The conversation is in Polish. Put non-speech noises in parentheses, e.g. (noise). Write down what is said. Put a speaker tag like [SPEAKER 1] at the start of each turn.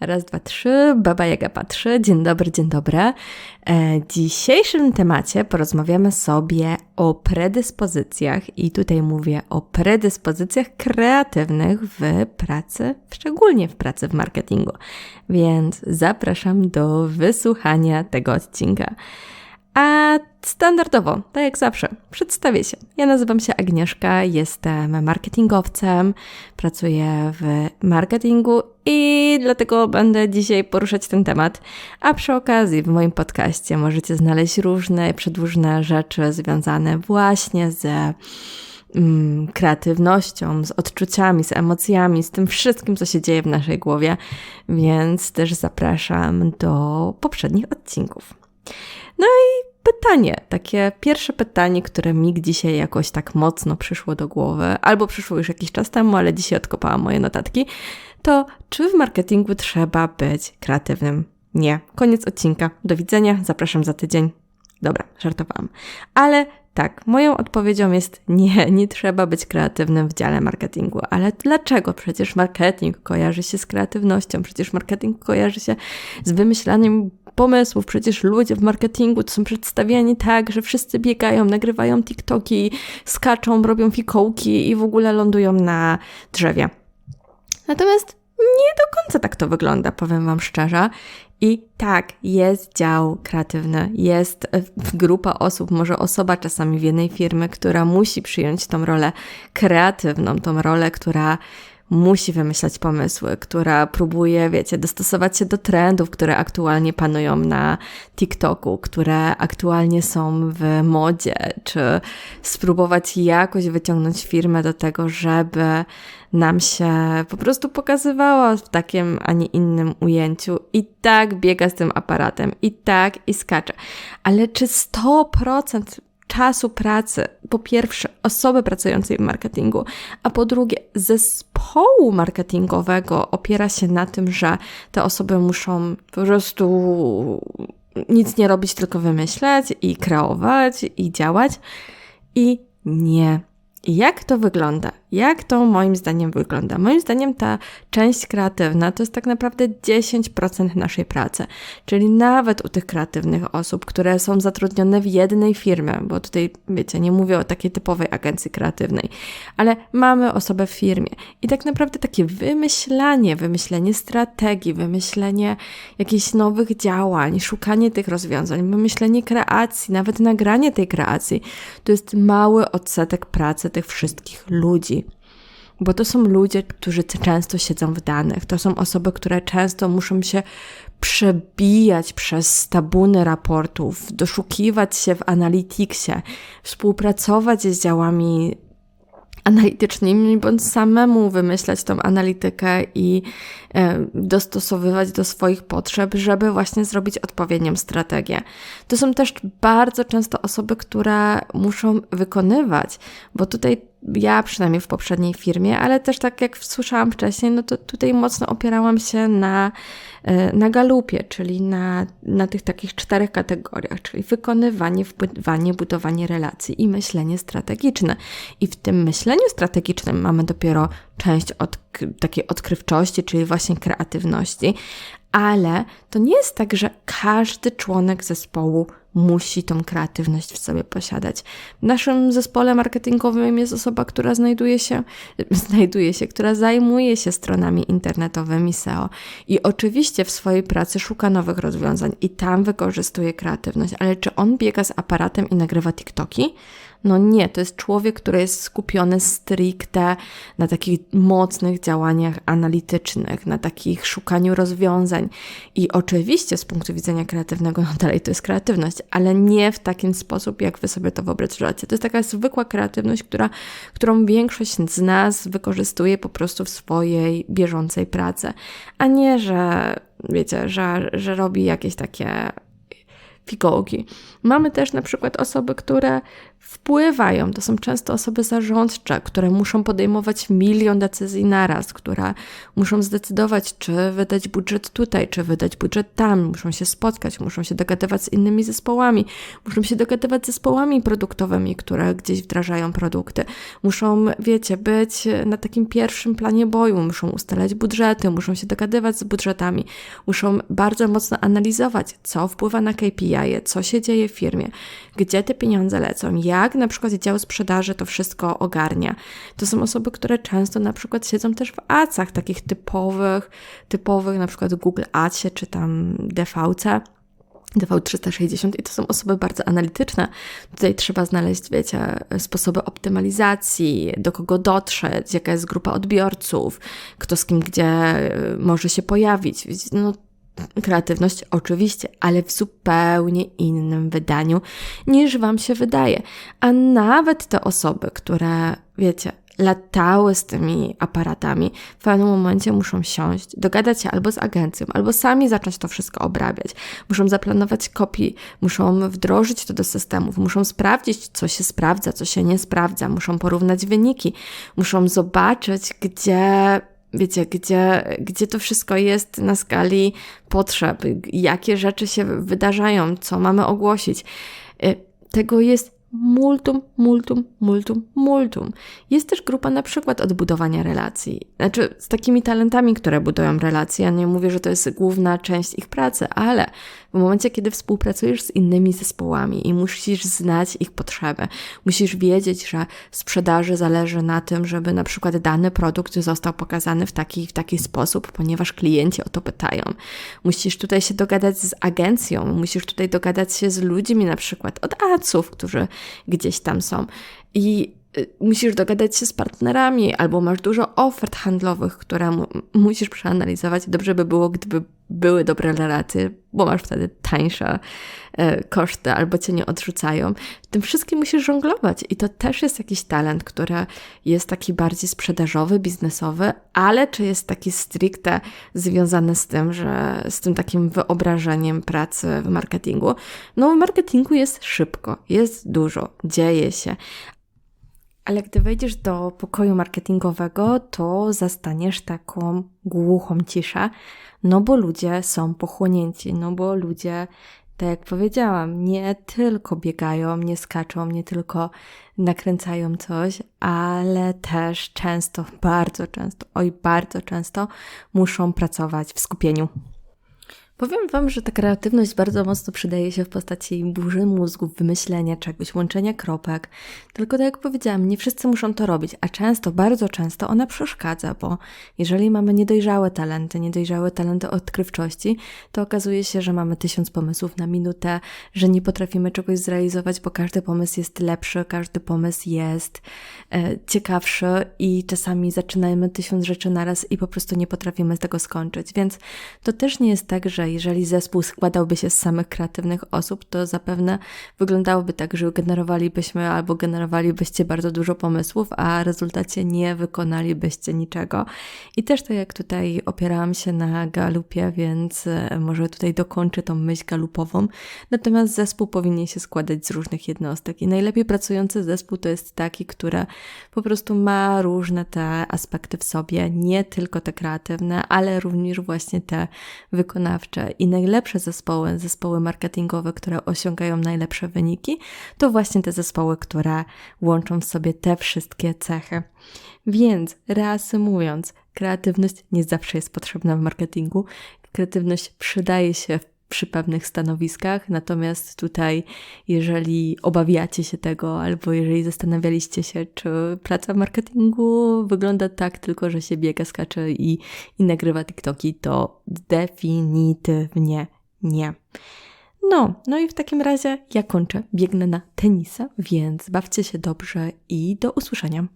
[SPEAKER 1] Raz, dwa, trzy, Baba Jaga patrzy. Dzień dobry, dzień dobry. E, w dzisiejszym temacie porozmawiamy sobie o predyspozycjach i tutaj mówię o predyspozycjach kreatywnych w pracy, szczególnie w pracy w marketingu. Więc zapraszam do wysłuchania tego odcinka. A standardowo, tak jak zawsze, przedstawię się. Ja nazywam się Agnieszka, jestem marketingowcem, pracuję w marketingu i dlatego będę dzisiaj poruszać ten temat. A przy okazji w moim podcaście możecie znaleźć różne przedłużne rzeczy związane właśnie ze mm, kreatywnością, z odczuciami, z emocjami, z tym wszystkim, co się dzieje w naszej głowie, więc też zapraszam do poprzednich odcinków. No i pytanie, takie pierwsze pytanie, które mi dzisiaj jakoś tak mocno przyszło do głowy, albo przyszło już jakiś czas temu, ale dzisiaj odkopałam moje notatki, to czy w marketingu trzeba być kreatywnym? Nie. Koniec odcinka. Do widzenia. Zapraszam za tydzień. Dobra, żartowałam. Ale tak, moją odpowiedzią jest nie, (laughs) nie trzeba być kreatywnym w dziale marketingu. Ale dlaczego? Przecież marketing kojarzy się z kreatywnością, przecież marketing kojarzy się z wymyślaniem pomysłów. Przecież ludzie w marketingu to są przedstawiani tak, że wszyscy biegają, nagrywają TikToki, skaczą, robią fikołki i w ogóle lądują na drzewie. Natomiast nie do końca tak to wygląda, powiem Wam szczerze. I tak, jest dział kreatywny, jest e, grupa osób, może osoba czasami w jednej firmy, która musi przyjąć tą rolę kreatywną, tą rolę, która musi wymyślać pomysły, która próbuje, wiecie, dostosować się do trendów, które aktualnie panują na TikToku, które aktualnie są w modzie, czy spróbować jakoś wyciągnąć firmę do tego, żeby nam się po prostu pokazywała w takim, a nie innym ujęciu. I tak biega z tym aparatem, i tak i skacze. Ale czy 100% czasu pracy, po pierwsze, osoby pracującej w marketingu, a po drugie, zespołu marketingowego opiera się na tym, że te osoby muszą po prostu nic nie robić, tylko wymyślać i kreować i działać. I nie. Jak to wygląda? Jak to moim zdaniem wygląda? Moim zdaniem ta część kreatywna to jest tak naprawdę 10% naszej pracy. Czyli nawet u tych kreatywnych osób, które są zatrudnione w jednej firmie, bo tutaj, wiecie, nie mówię o takiej typowej agencji kreatywnej, ale mamy osobę w firmie i tak naprawdę takie wymyślanie, wymyślenie strategii, wymyślenie jakichś nowych działań, szukanie tych rozwiązań, wymyślenie kreacji, nawet nagranie tej kreacji, to jest mały odsetek pracy tych wszystkich ludzi bo to są ludzie, którzy często siedzą w danych, to są osoby, które często muszą się przebijać przez tabuny raportów, doszukiwać się w Analyticsie, współpracować z działami analitycznymi, bądź samemu wymyślać tą analitykę i e, dostosowywać do swoich potrzeb, żeby właśnie zrobić odpowiednią strategię. To są też bardzo często osoby, które muszą wykonywać, bo tutaj ja przynajmniej w poprzedniej firmie, ale też tak jak słyszałam wcześniej, no to tutaj mocno opierałam się na, e, na galupie, czyli na, na tych takich czterech kategoriach, czyli wykonywanie, wpływanie, budowanie relacji i myślenie strategiczne. I w tym myśleniu strategicznym mamy dopiero część od, takiej odkrywczości, czyli właśnie kreatywności, ale to nie jest tak, że każdy członek zespołu musi tą kreatywność w sobie posiadać. W naszym zespole marketingowym jest osoba, która znajduje się, (laughs) znajduje się, która zajmuje się stronami internetowymi SEO i oczywiście w swojej pracy szuka nowych rozwiązań i tam wykorzystuje kreatywność, ale czy on biega z aparatem i nagrywa TikToki? No nie, to jest człowiek, który jest skupiony stricte na takich mocnych działaniach analitycznych, na takich szukaniu rozwiązań. I oczywiście z punktu widzenia kreatywnego, no dalej to jest kreatywność, ale nie w taki sposób, jak wy sobie to wyobrażacie. To jest taka zwykła kreatywność, która, którą większość z nas wykorzystuje po prostu w swojej bieżącej pracy, a nie, że wiecie, że, że robi jakieś takie fikołki. Mamy też na przykład osoby, które wpływają. To są często osoby zarządcze, które muszą podejmować milion decyzji naraz, które muszą zdecydować, czy wydać budżet tutaj, czy wydać budżet tam. Muszą się spotkać, muszą się dogadywać z innymi zespołami, muszą się dogadywać z zespołami produktowymi, które gdzieś wdrażają produkty. Muszą, wiecie, być na takim pierwszym planie boju, muszą ustalać budżety, muszą się dogadywać z budżetami, muszą bardzo mocno analizować, co wpływa na KPI, co się dzieje w firmie, gdzie te pieniądze lecą, jak na przykład dział sprzedaży to wszystko ogarnia. To są osoby, które często na przykład siedzą też w acach takich typowych, typowych na przykład Google Adsie czy tam DVC. DV360 i to są osoby bardzo analityczne. Tutaj trzeba znaleźć, wiecie, sposoby optymalizacji, do kogo dotrzeć, jaka jest grupa odbiorców, kto z kim gdzie może się pojawić. No, kreatywność oczywiście, ale w zupełnie innym wydaniu niż Wam się wydaje. A nawet te osoby, które, wiecie, latały z tymi aparatami, w pewnym momencie muszą siąść, dogadać się albo z agencją, albo sami zacząć to wszystko obrabiać. Muszą zaplanować kopii, muszą wdrożyć to do systemów, muszą sprawdzić, co się sprawdza, co się nie sprawdza, muszą porównać wyniki, muszą zobaczyć, gdzie wiecie, gdzie, gdzie to wszystko jest na skali potrzeb, jakie rzeczy się wydarzają, co mamy ogłosić. Y, tego jest multum, multum, multum, multum. Jest też grupa na przykład odbudowania relacji. Znaczy z takimi talentami, które budują relacje. Ja nie mówię, że to jest główna część ich pracy, ale w momencie, kiedy współpracujesz z innymi zespołami i musisz znać ich potrzeby, musisz wiedzieć, że sprzedaży zależy na tym, żeby na przykład dany produkt został pokazany w taki, w taki sposób, ponieważ klienci o to pytają. Musisz tutaj się dogadać z agencją, musisz tutaj dogadać się z ludźmi na przykład od aców, którzy gdzieś tam są. I musisz dogadać się z partnerami, albo masz dużo ofert handlowych, które musisz przeanalizować. Dobrze by było, gdyby były dobre relacje, bo masz wtedy tańsze e, koszty albo cię nie odrzucają. Tym wszystkim musisz żonglować i to też jest jakiś talent, który jest taki bardziej sprzedażowy, biznesowy, ale czy jest taki stricte związany z tym, że z tym takim wyobrażeniem pracy w marketingu? No w marketingu jest szybko, jest dużo, dzieje się, ale gdy wejdziesz do pokoju marketingowego, to zastaniesz taką głuchą ciszę, no bo ludzie są pochłonięci, no bo ludzie, tak jak powiedziałam, nie tylko biegają, nie skaczą, nie tylko nakręcają coś, ale też często, bardzo często, oj, bardzo często muszą pracować w skupieniu. Powiem Wam, że ta kreatywność bardzo mocno przydaje się w postaci burzy mózgów, wymyślenia czegoś, łączenia kropek. Tylko tak jak powiedziałam, nie wszyscy muszą to robić, a często, bardzo często ona przeszkadza, bo jeżeli mamy niedojrzałe talenty, niedojrzałe talenty odkrywczości, to okazuje się, że mamy tysiąc pomysłów na minutę, że nie potrafimy czegoś zrealizować, bo każdy pomysł jest lepszy, każdy pomysł jest e, ciekawszy i czasami zaczynamy tysiąc rzeczy naraz i po prostu nie potrafimy z tego skończyć. Więc to też nie jest tak, że jeżeli zespół składałby się z samych kreatywnych osób, to zapewne wyglądałoby tak, że generowalibyśmy albo generowalibyście bardzo dużo pomysłów, a w rezultacie nie wykonalibyście niczego. I też tak jak tutaj opierałam się na galupie, więc e, może tutaj dokończę tą myśl galupową. Natomiast zespół powinien się składać z różnych jednostek i najlepiej pracujący zespół to jest taki, który po prostu ma różne te aspekty w sobie, nie tylko te kreatywne, ale również właśnie te wykonawcze i najlepsze zespoły, zespoły marketingowe, które osiągają najlepsze wyniki, to właśnie te zespoły, które łączą w sobie te wszystkie cechy. Więc reasumując, kreatywność nie zawsze jest potrzebna w marketingu. Kreatywność przydaje się w przy pewnych stanowiskach. Natomiast tutaj, jeżeli obawiacie się tego, albo jeżeli zastanawialiście się, czy praca marketingu wygląda tak tylko, że się biega, skacze i, i nagrywa TikToki, to definitywnie nie. No, no i w takim razie ja kończę, biegnę na tenisa, więc bawcie się dobrze i do usłyszenia.